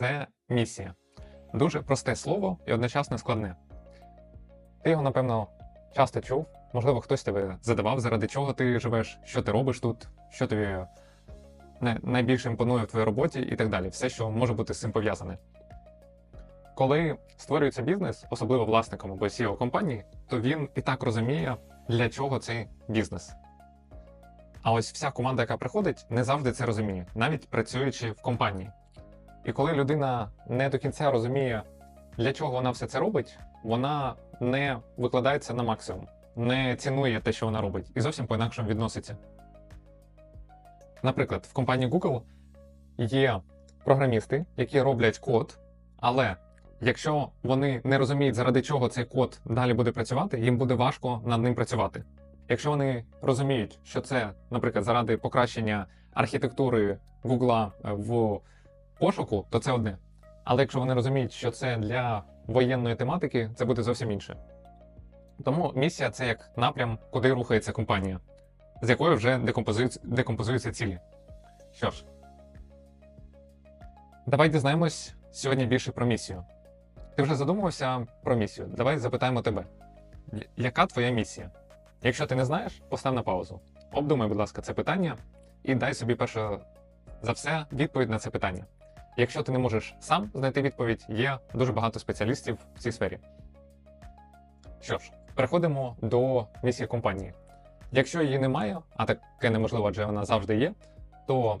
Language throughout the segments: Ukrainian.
це місія. Дуже просте слово і одночасно складне. Ти його, напевно, часто чув. Можливо, хтось тебе задавав, заради чого ти живеш, що ти робиш тут, що тобі найбільше імпонує в твоїй роботі і так далі. Все, що може бути з цим пов'язане. Коли створюється бізнес, особливо власником або CEO компанії, то він і так розуміє, для чого цей бізнес. А ось вся команда, яка приходить, не завжди це розуміє, навіть працюючи в компанії. І коли людина не до кінця розуміє, для чого вона все це робить, вона не викладається на максимум, не цінує те, що вона робить, і зовсім по-інакшому відноситься. Наприклад, в компанії Google є програмісти, які роблять код, але якщо вони не розуміють, заради чого цей код далі буде працювати, їм буде важко над ним працювати. Якщо вони розуміють, що це, наприклад, заради покращення архітектури Гугла е, в пошуку, то це одне. Але якщо вони розуміють, що це для воєнної тематики, це буде зовсім інше. Тому місія це як напрям, куди рухається компанія, з якою вже декомпозуються, декомпозуються цілі. Що ж, давай дізнаємось сьогодні більше про місію. Ти вже задумувався про місію? Давай запитаємо тебе. Яка твоя місія? Якщо ти не знаєш, постав на паузу. Обдумай, будь ласка, це питання і дай собі перше за все відповідь на це питання. Якщо ти не можеш сам знайти відповідь, є дуже багато спеціалістів в цій сфері. Що ж, переходимо до місії компанії. Якщо її немає, а таке неможливо, адже вона завжди є, то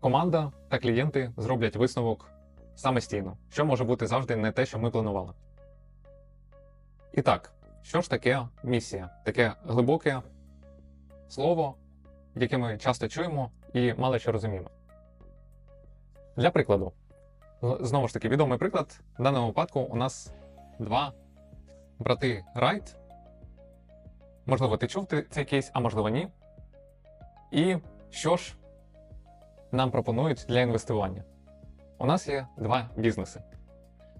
команда та клієнти зроблять висновок самостійно, що може бути завжди не те, що ми планували. І так, що ж таке місія? Таке глибоке слово, яке ми часто чуємо і мало що розуміємо. Для прикладу, знову ж таки, відомий приклад. В даному випадку у нас два брати Райт. Можливо, ти чув цей кейс, а можливо, ні. І що ж нам пропонують для інвестування? У нас є два бізнеси.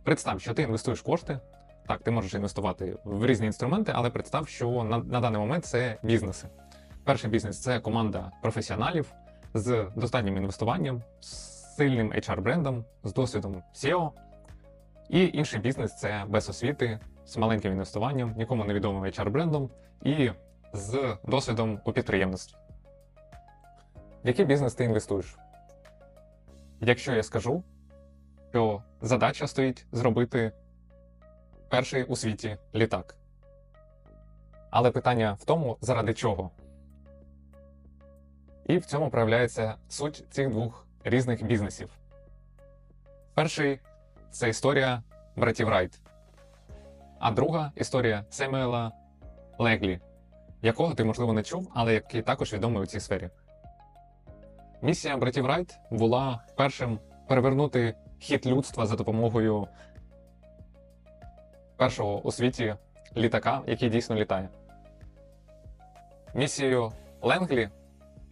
Представ, що ти інвестуєш кошти. Так, ти можеш інвестувати в різні інструменти, але представ, що на, на даний момент це бізнеси. Перший бізнес це команда професіоналів з достатнім інвестуванням, з сильним HR-брендом, з досвідом SEO. І інший бізнес це без освіти, з маленьким інвестуванням, нікому невідомим HR-брендом і з досвідом у підприємництві. В який бізнес ти інвестуєш? Якщо я скажу, що задача стоїть зробити перший у світі літак. Але питання в тому, заради чого. І в цьому проявляється суть цих двох різних бізнесів. Перший це історія братів Райт, а друга історія Семюела Леглі, якого ти, можливо, не чув, але який також відомий у цій сфері. Місія братів Райт була першим перевернути хід людства за допомогою першого у світі літака, який дійсно літає. Місією Ленглі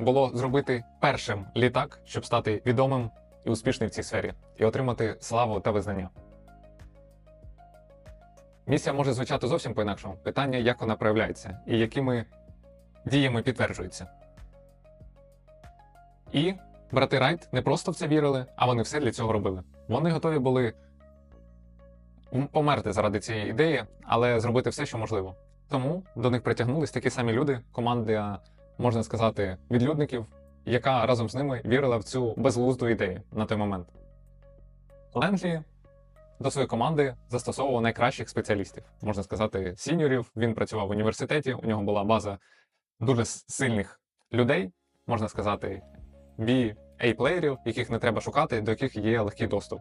було зробити першим літак, щоб стати відомим і успішним в цій сфері, і отримати славу та визнання. Місія може звучати зовсім по-інакшому. Питання, як вона проявляється і якими діями підтверджується. І брати Райт не просто в це вірили, а вони все для цього робили. Вони готові були померти заради цієї ідеї, але зробити все, що можливо. Тому до них притягнулись такі самі люди, команда, можна сказати, відлюдників, яка разом з ними вірила в цю безглузду ідею на той момент. Лендлі до своєї команди застосовував найкращих спеціалістів, можна сказати, сіньорів. Він працював в університеті, у нього була база дуже сильних людей, можна сказати, BA-плеєрів, яких не треба шукати, до яких є легкий доступ.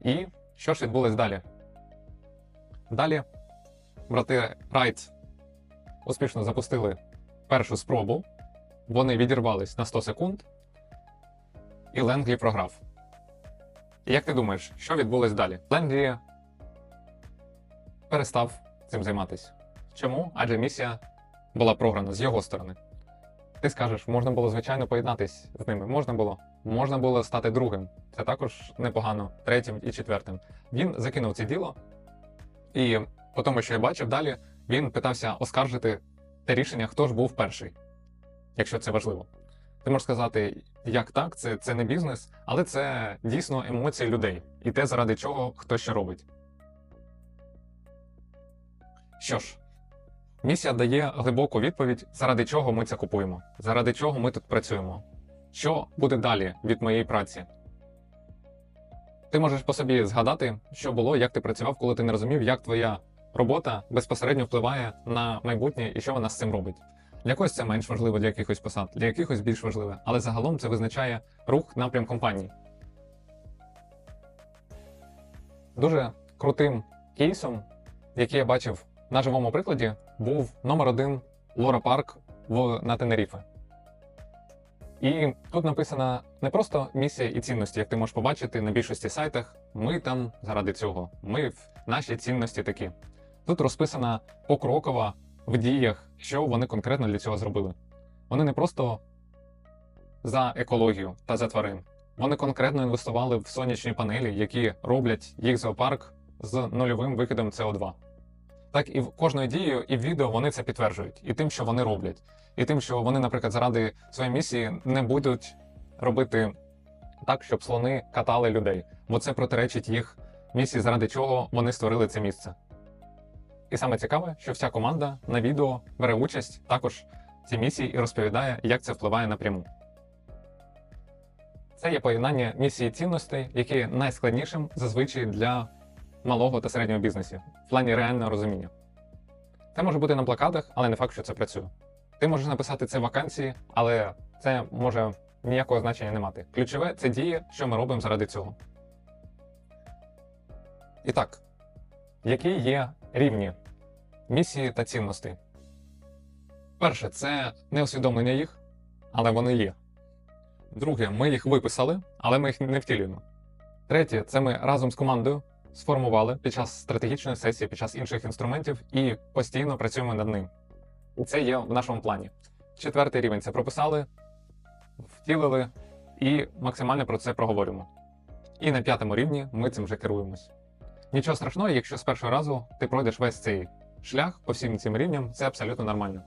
І що ж відбулось далі? Далі брати Райт успішно запустили першу спробу. Вони відірвались на 100 секунд, і Ленглі програв. Як ти думаєш, що відбулось далі? Ленглі перестав цим займатися. Чому? Адже місія була програна з його сторони. Ти скажеш, можна було, звичайно, поєднатись з ними. Можна було. Можна було стати другим. Це також непогано, третім і четвертим. Він закинув це діло, і по тому, що я бачив далі, він питався оскаржити те рішення, хто ж був перший, якщо це важливо. Ти можеш сказати, як так, це, це не бізнес, але це дійсно емоції людей і те, заради чого хто що робить. Що ж, місія дає глибоку відповідь, заради чого ми це купуємо, заради чого ми тут працюємо. Що буде далі від моєї праці? Ти можеш по собі згадати, що було, як ти працював, коли ти не розумів, як твоя робота безпосередньо впливає на майбутнє і що вона з цим робить. Для когось це менш важливо, для якихось посад, для якихось більш важливе, але загалом це визначає рух напрям компанії. Дуже крутим кейсом, який я бачив на живому прикладі, був номер один Лора Парк в на Тенеріфе. І тут написана не просто місія і цінності, як ти можеш побачити на більшості сайтах. Ми там заради цього. Ми в наші цінності такі. Тут розписана покрокова в діях, що вони конкретно для цього зробили. Вони не просто за екологію та за тварин. Вони конкретно інвестували в сонячні панелі, які роблять їх зоопарк з нульовим викидом СО2. Так і в кожною дією, і в відео вони це підтверджують, і тим, що вони роблять, і тим, що вони, наприклад, заради своєї місії не будуть робити так, щоб слони катали людей, бо це протиречить їх місії, заради чого вони створили це місце. І саме цікаве, що вся команда на відео бере участь також в цій місії і розповідає, як це впливає напряму. Це є поєднання місії цінностей, які найскладнішим зазвичай для малого та середнього бізнесу в плані реального розуміння. Це може бути на плакатах, але не факт, що це працює. Ти можеш написати це вакансії, але це може ніякого значення не мати. Ключове це діє, що ми робимо заради цього. І так, які є рівні місії та цінностей? Перше, це не усвідомлення їх, але вони є. Друге, ми їх виписали, але ми їх не втілюємо. Третє, це ми разом з командою сформували під час стратегічної сесії, під час інших інструментів і постійно працюємо над ним. І це є в нашому плані. Четвертий рівень це прописали, втілили і максимально про це проговорюємо. І на п'ятому рівні ми цим вже керуємось. Нічого страшного, якщо з першого разу ти пройдеш весь цей шлях по всім цим рівням, це абсолютно нормально.